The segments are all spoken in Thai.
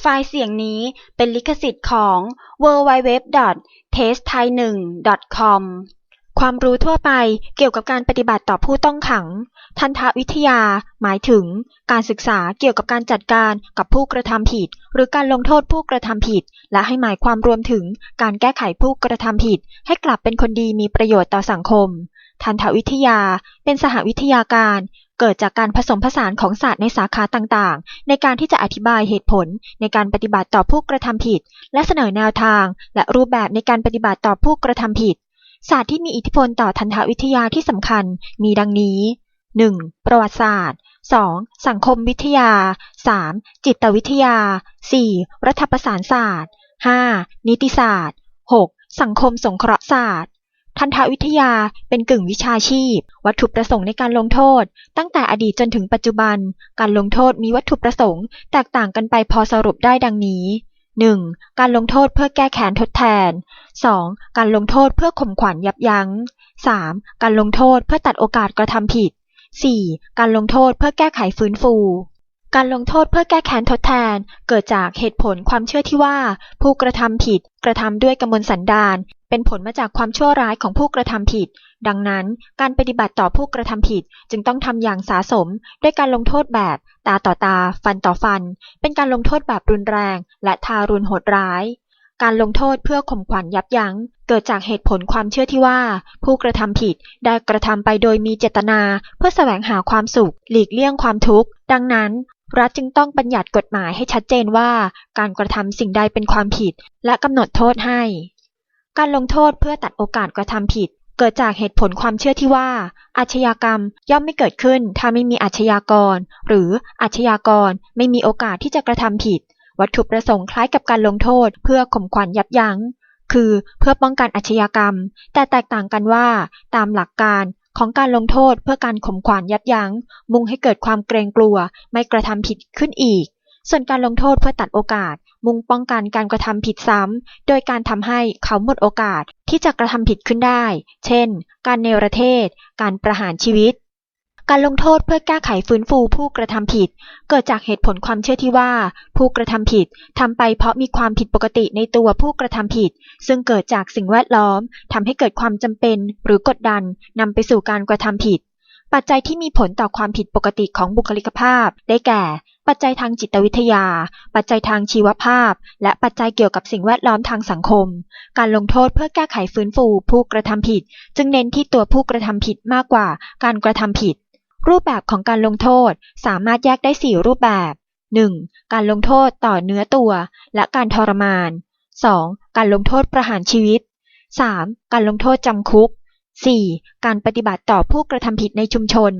ไฟล์เสียงนี้เป็นลิขสิทธิ์ของ www.testthai1.com ความรู้ทั่วไปเกี่ยวกับการปฏิบัติต่อผู้ต้องขัง ทันตวิทยา หมายถึง การศึกษาเกี่ยวกับการจัดการกับผู้กระทำผิด หรือการลงโทษผู้กระทำผิด และให้หมายความรวมถึงการแก้ไขผู้กระทำผิด ให้กลับเป็นคนดีมีประโยชน์ต่อสังคม ทันตวิทยา เป็นสหวิทยาการ เกิดจากการผสมผสานของศาสตร์ในสาขาต่างๆ ในการที่จะอธิบายเหตุผลในการปฏิบัติต่อผู้กระทำผิด และเสนอแนวทาง และรูปแบบในการปฏิบัติต่อผู้กระทำผิด ศาสตร์ที่มีอิทธิพลต่อทันตวิทยาที่สำคัญมีดังนี้ 1. ประวัติศาสตร์ 2. สังคมวิทยา 3. จิตวิทยา 4. รัฐประศานศาสตร์ 5. นิติศาสตร์ 6. สังคมสงเคราะห์ศาสตร์ ทันตวิทยาเป็นกึ่งวิชาชีพ วัตถุประสงค์ในการลงโทษ ตั้งแต่อดีตจนถึงปัจจุบัน การลงโทษมีวัตถุประสงค์ แตกต่างกันไปพอสรุปได้ดังนี้ 1. การลงโทษเพื่อแก้แค้นทดแทน 2. การลงโทษเพื่อข่มขวัญยับยั้ง 3. การลงโทษเพื่อตัดโอกาสกระทำผิด 4. การลงโทษเพื่อแก้ไขฟื้นฟู การลงโทษเพื่อแก้แค้นทดแทน เกิดจากเหตุผลความเชื่อที่ว่า ผู้กระทำผิดกระทำด้วยกำมลสันดาน เป็นผลมาจากความชั่วร้ายของผู้กระทำผิด ดังนั้น การปฏิบัติต่อผู้กระทำผิดจึงต้องทำอย่างสาสม ด้วยการลงโทษแบบ ตาต่อตา ฟันต่อฟัน เป็นการลงโทษแบบรุนแรง และทารุณโหดร้าย การลงโทษเพื่อข่มขวัญยับยั้ง เกิดจากเหตุผลความเชื่อที่ว่า ผู้กระทำผิดได้กระทำไปโดยมีเจตนา เพื่อแสวงหาความสุข หลีกเลี่ยงความทุกข์ดังนั้น รัฐจึงต้องบัญญัติกฎหมายให้ชัดเจนว่าการกระทำสิ่งใดเป็นความผิด และกำหนดโทษให้ การลงโทษเพื่อตัดโอกาสกระทำผิด เกิดจากเหตุผลความเชื่อที่ว่า อาชญากรรมย่อมไม่เกิดขึ้น ถ้าไม่มีอาชญากร หรืออาชญากรไม่มีโอกาสที่จะกระทำผิด วัตถุประสงค์คล้ายกับการลงโทษ เพื่อข่มขวัญยับยั้งคือเพื่อป้องกันอาชญากรรม แต่แตกต่างกันว่า ตามหลักการ ของการลงโทษเพื่อการข่มขวัญยับยั้ง มุ่งให้เกิดความเกรงกลัว ไม่กระทำผิดขึ้นอีก ส่วนการลงโทษเพื่อตัดโอกาส มุ่งป้องกันการกระทำผิดซ้ำ โดยการทำให้เขาหมดโอกาสที่จะกระทำผิดขึ้นได้ เช่น การเนรเทศ การประหารชีวิต การลงโทษเพื่อแก้ไขฟื้นฟูผู้กระทำผิด เกิดจากเหตุผลความเชื่อที่ว่า ผู้กระทำผิดทำไปเพราะมีความผิดปกติในตัวผู้กระทำผิด ซึ่งเกิดจากสิ่งแวดล้อมทำให้เกิดความจำเป็น หรือกดดันนำไปสู่การกระทำผิด ปัจจัยที่มีผลต่อความผิดปกติของบุคลิกภาพ ได้แก่ ปัจจัยทางจิตวิทยา ปัจจัยทางชีวภาพ และปัจจัยเกี่ยวกับสิ่งแวดล้อมทางสังคม การลงโทษเพื่อแก้ไขฟื้นฟู ผู้กระทำผิด จึงเน้นที่ตัวผู้กระทำผิดมากกว่าการกระทำผิด รูปแบบของการลงโทษสามารถแยกได้ 4 รูปแบบ 1. การลงโทษต่อเนื้อตัว และการทรมาน 2. การลงโทษประหารชีวิต 3. การลงโทษจำคุก 4. การปฏิบัติต่อผู้กระทำผิดในชุมชน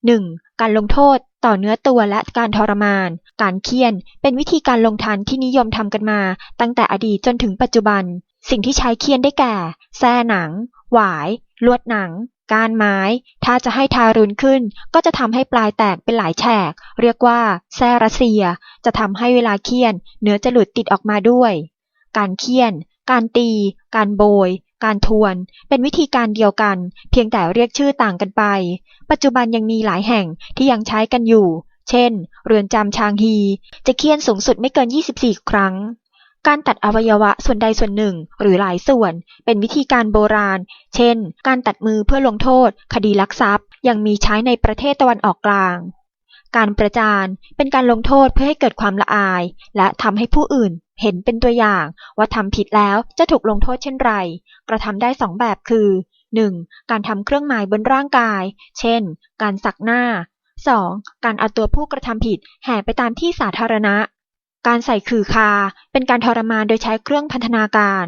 1. การลงโทษต่อเนื้อตัวและการทรมาน การเคี่ยน เป็นวิธีการลงทันที่นิยมทำกันมา ตั้งแต่อดีตจนถึงปัจจุบัน สิ่งที่ใช้เคี่ยนได้แก่ แส้หนัง หวาย ลวดหนัง ก้านไม้ ถ้าจะให้ทารุณขึ้น ก็จะทำให้ปลายแตกเป็นหลายแฉก เรียกว่าแส้รัสเซีย จะทำให้เวลาเคี่ยน เนื้อจะหลุดติดออกมาด้วย การเคี่ยน การตี การโบย การทวน เป็นวิธีการเดียวกัน เพียงแต่เรียกชื่อต่างกันไป ปัจจุบันยังมีหลายแห่งที่ยังใช้กันอยู่ เช่น เรือนจำชางฮี จะเคี่ยนสูงสุดไม่เกิน 24 ครั้ง การตัดอวัยวะส่วนใดส่วนหนึ่ง หรือหลายส่วน เป็นวิธีการโบราณ เช่น การตัดมือเพื่อลงโทษ คดีลักทรัพย์ ยังมีใช้ในประเทศตะวันออกกลาง การประจานเป็นการลงโทษเพื่อให้เกิดความละอาย และทำให้ผู้อื่นเห็นเป็นตัวอย่าง ว่าทำผิดแล้วจะถูกลงโทษเช่นไร กระทำได้สองแบบคือ 1. การทำเครื่องหมายบนร่างกาย เช่น การสักหน้า 2. การเอาตัวผู้กระทำผิดแห่ไปตามที่สาธารณะ การใส่ขื่อคา เป็นการทรมานโดยใช้เครื่องพันธนาการ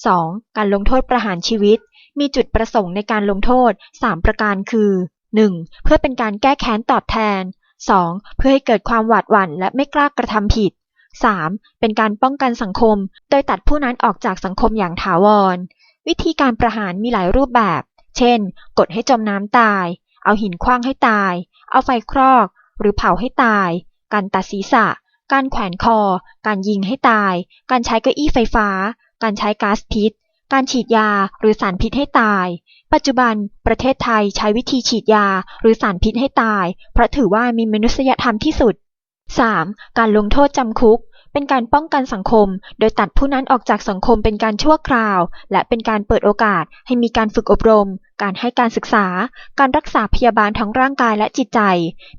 2. การลงโทษประหารชีวิต มีจุดประสงค์ในการลงโทษ 3 ประการคือ 1. เพื่อเป็นการแก้แค้นตอบแทน 2. เพื่อให้เกิดความหวาดหวั่นและไม่กล้ากระทำผิด 3. เป็นการป้องกันสังคม โดยตัดผู้นั้นออกจากสังคมอย่างถาวร วิธีการประหารมีหลายรูปแบบ เช่น กดให้จมน้ำตาย เอาหินคว้างให้ตาย เอาไฟครอก หรือเผาให้ตาย การตัดศีรษะ การแขวนคอ การยิงให้ตาย การใช้เก้าอี้ไฟฟ้า การใช้ก๊าซพิษ การฉีดยาหรือสารพิษให้ตาย ปัจจุบันประเทศไทยใช้วิธีฉีดยาหรือสารพิษให้ตาย เพราะถือว่ามีมนุษยธรรมที่สุด 3. การลงโทษจำคุก เป็นการป้องกันสังคม โดยตัดผู้นั้นออกจากสังคมเป็นการชั่วคราว และเป็นการเปิดโอกาสให้มีการฝึกอบรม การให้การศึกษา การรักษาพยาบาลทั้งร่างกายและจิตใจ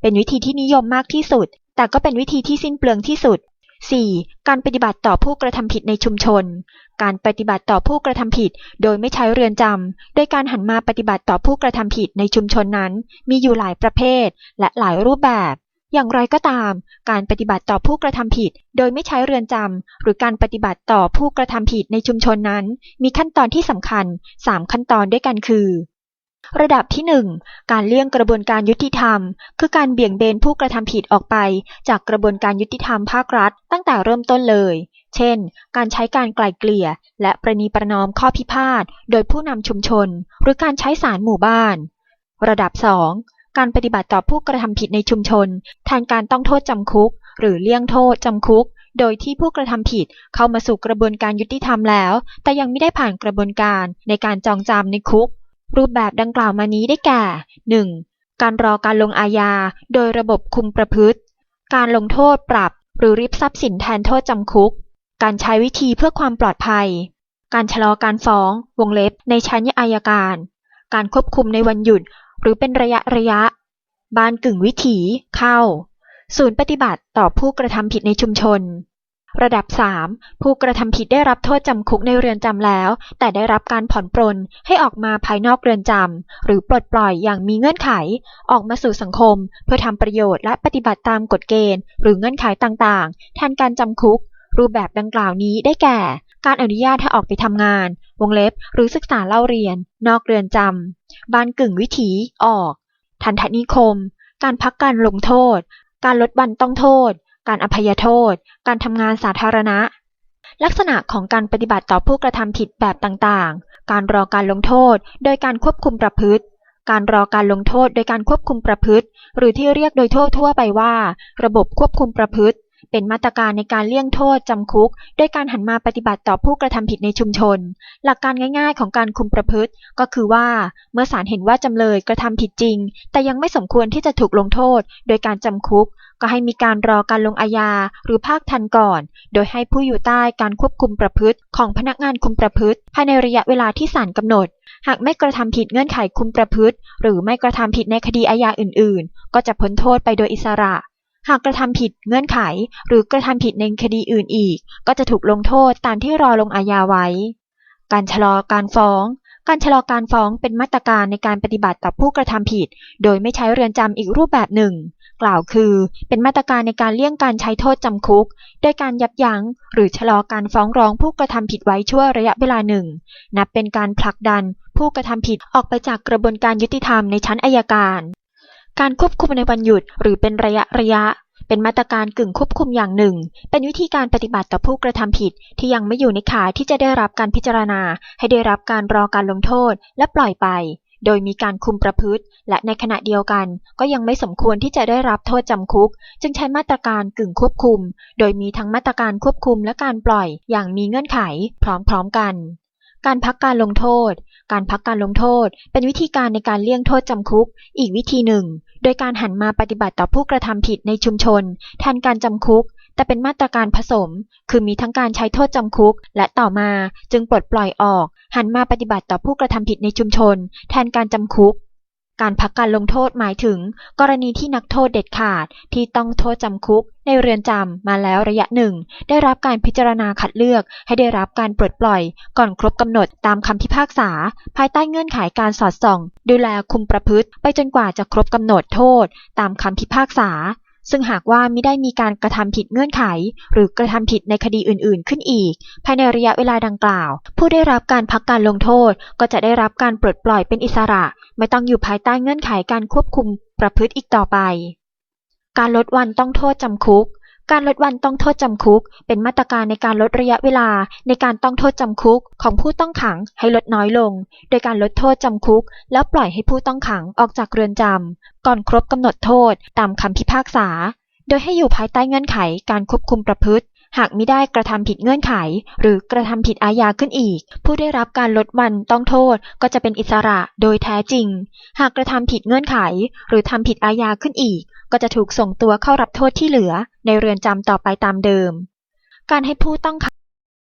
เป็นวิธีที่นิยมมากที่สุด แต่ก็เป็นวิธีที่สิ้นเปลืองที่สุด 4. การปฏิบัติต่อผู้กระทำผิดในชุมชน การปฏิบัติต่อผู้กระทำผิด โดยไม่ใช้เรือนจำ โดยการหันมาปฏิบัติต่อผู้กระทำผิดในชุมชนนั้น มีอยู่หลายประเภท และหลายรูปแบบ อย่างไรก็ตาม การปฏิบัติต่อผู้กระทำผิด โดยไม่ใช้เรือนจำ หรือการปฏิบัติต่อผู้กระทำผิดในชุมชนนั้น มีขั้นตอนที่สำคัญ 3 ขั้นตอนด้วยกันคือ ระดับที่ 1 การเลี่ยงกระบวนการยุติธรรม คือการเบี่ยงเบนผู้กระทำผิดออกไป จากกระบวนการยุติธรรมภาครัฐ ตั้งแต่เริ่มต้นเลย เช่น การใช้การไกล่เกลี่ย และประนีประนอมข้อพิพาทโดยผู้นำชุมชน หรือการใช้ศาลหมู่บ้าน ระดับ 2 การปฏิบัติต่อผู้กระทำผิดในชุมชน แทนการต้องโทษจำคุก หรือเลี่ยงโทษจำคุกโดยที่ผู้กระทำผิดเข้ามาสู่กระบวนการยุติธรรมแล้ว แต่ยังไม่ได้ผ่านกระบวนการในการจองจำในคุก รูปแบบดังกล่าวมานี้ได้แก่ 1. การรอการลงอาญา โดยระบบคุมประพฤติ การลงโทษปรับ หรือริบทรัพย์สินแทนโทษจำคุก การใช้วิธีเพื่อความปลอดภัย การชะลอการฟ้อง วงเล็บ ในชั้นอายการ การควบคุมในวันหยุด หรือเป็นระยะระยะ บ้านกึ่งวิถี เข้า ศูนย์ปฏิบัติต่อผู้กระทำผิดในชุมชน ระดับ 3 ผู้กระทำผิดได้รับโทษจำคุกในเรือนจำแล้ว แต่ได้รับการผ่อนปรนให้ออกมาภายนอกเรือนจำหรือปลดปล่อยอย่างมีเงื่อนไข ออกมาสู่สังคม เพื่อทำประโยชน์และปฏิบัติตามกฎเกณฑ์ หรือเงื่อนไขต่างๆ แทนการจำคุก รูปแบบดังกล่าวนี้ได้แก่ การอนุญาตให้ออกไปทำงาน วงเล็บ หรือศึกษาเล่าเรียน นอกเรือนจำบ้านกึ่งวิถี ออก ทันทนิคม การพักการลงโทษ การลดวันต้องโทษ การอภัยโทษ การทำงานสาธารณะ ลักษณะของการปฏิบัติต่อผู้กระทำผิดแบบต่างๆ การรอการลงโทษ โดยการควบคุมประพฤติ การรอการลงโทษโดยการควบคุมประพฤติ หรือที่เรียกโดยทั่วๆไปว่า ระบบควบคุมประพฤติ เป็นมาตรการในการเลี่ยงโทษจำคุก โดยการหันมาปฏิบัติต่อผู้กระทำผิดในชุมชน หลักการง่ายๆ ของการคุมประพฤติ ก็คือว่า เมื่อศาลเห็นว่าจำเลยกระทำผิดจริง แต่ยังไม่สมควรที่จะถูกลงโทษ โดยการจำคุก ก็ให้มีการรอการลงอาญาหรือภาคทันก่อน โดยให้ผู้อยู่ใต้การควบคุมประพฤติ ของพนักงานคุมประพฤติ ภายในระยะเวลาที่ศาลกำหนด หากไม่กระทำผิดเงื่อนไขคุมประพฤติ หรือไม่กระทำผิดในคดีอาญาอื่น ๆ ก็จะพ้นโทษไปโดยอิสระ หากกระทำผิดเงื่อนไข หรือกระทำผิดในคดีอื่นอีก ก็จะถูกลงโทษตามที่รอลงอาญาไว้ การชะลอการฟ้องการชะลอการฟ้องเป็นมาตรการในการปฏิบัติต่อผู้กระทำผิด โดยไม่ใช้เรือนจำอีกรูปแบบหนึ่ง กล่าวคือ เป็นมาตรการในการเลี่ยงการใช้โทษจำคุก โดยการยับยั้งหรือชะลอการฟ้องร้องผู้กระทำผิดไว้ชั่วระยะเวลาหนึ่ง นับเป็นการผลักดันผู้กระทำผิดออกไปจากกระบวนการยุติธรรมในชั้นอายการ การควบคุมในวันหยุดหรือเป็นระยะระยะ เป็นมาตรการกึ่งควบคุมอย่างหนึ่ง เป็นวิธีการปฏิบัติต่อผู้กระทำผิดที่ยังไม่อยู่ในข่ายที่จะได้รับการพิจารณา ให้ได้รับการรอการลงโทษและปล่อยไป โดยมีการคุมประพฤติ และในขณะเดียวกันก็ยังไม่สมควรที่จะได้รับโทษจำคุก จึงใช้มาตรการกึ่งควบคุม โดยมีทั้งมาตรการควบคุมและการปล่อยอย่างมีเงื่อนไขพร้อมๆกัน การพักการลงโทษ การพักการลงโทษ เป็นวิธีการในการเลี่ยงโทษจำคุก อีกวิธีหนึ่ง โดยการหันมาปฏิบัติต่อผู้กระทำผิดในชุมชนแทนการจำคุก แต่เป็นมาตรการผสม คือมีทั้งการใช้โทษจำคุก และต่อมาจึงปลดปล่อยออก หันมาปฏิบัติต่อผู้กระทำผิดในชุมชน แทนการจำคุกการพักการลงโทษหมายถึง กรณีที่นักโทษเด็ดขาดที่ต้องโทษจำคุก ในเรือนจำมาแล้วระยะหนึ่ง ได้รับการพิจารณาคัดเลือก ให้ได้รับการปลดปล่อย ก่อนครบกำหนดตามคำพิพากษา ภายใต้เงื่อนไขการสอดส่อง ดูแลคุมประพฤติ ไปจนกว่าจะครบกำหนดโทษ ตามคำพิพากษา ซึ่งหากว่าไม่ได้มีการกระทำผิดเงื่อนไข หรือกระทำผิดในคดีอื่น ๆ ขึ้นอีก ภายในระยะเวลาดังกล่าว ผู้ได้รับการพักการลงโทษ ก็จะได้รับการปลดปล่อยเป็นอิสระ ไม่ต้องอยู่ภายใต้เงื่อนไขการควบคุมประพฤติอีกต่อไป การลดวันต้องโทษจำคุก การลดวันต้องโทษจำคุก เป็นมาตรการในการลดระยะเวลาในการต้องโทษจำคุกของผู้ต้องขังให้ลดน้อยลง โดยการลดโทษจำคุก แล้วปล่อยให้ผู้ต้องขังออกจากเรือนจำก่อนครบกำหนดโทษตามคำพิพากษา โดยให้อยู่ภายใต้เงื่อนไขการควบคุมประพฤติ หากไมิได้กระทำผิดเงื่อนไข หรือกระทำผิดอาญาขึ้นอีก ผู้ได้รับการลดวันต้องโทษก็จะเป็นอิสระโดยแท้จริง หากกระทำผิดเงื่อนไข หรือทำผิดอาญาขึ้นอีก ก็จะถูกส่งตัวเข้ารับโทษที่เหลือ ในเรือนจำต่อไปตามเดิม การให้ผู้ต้องขั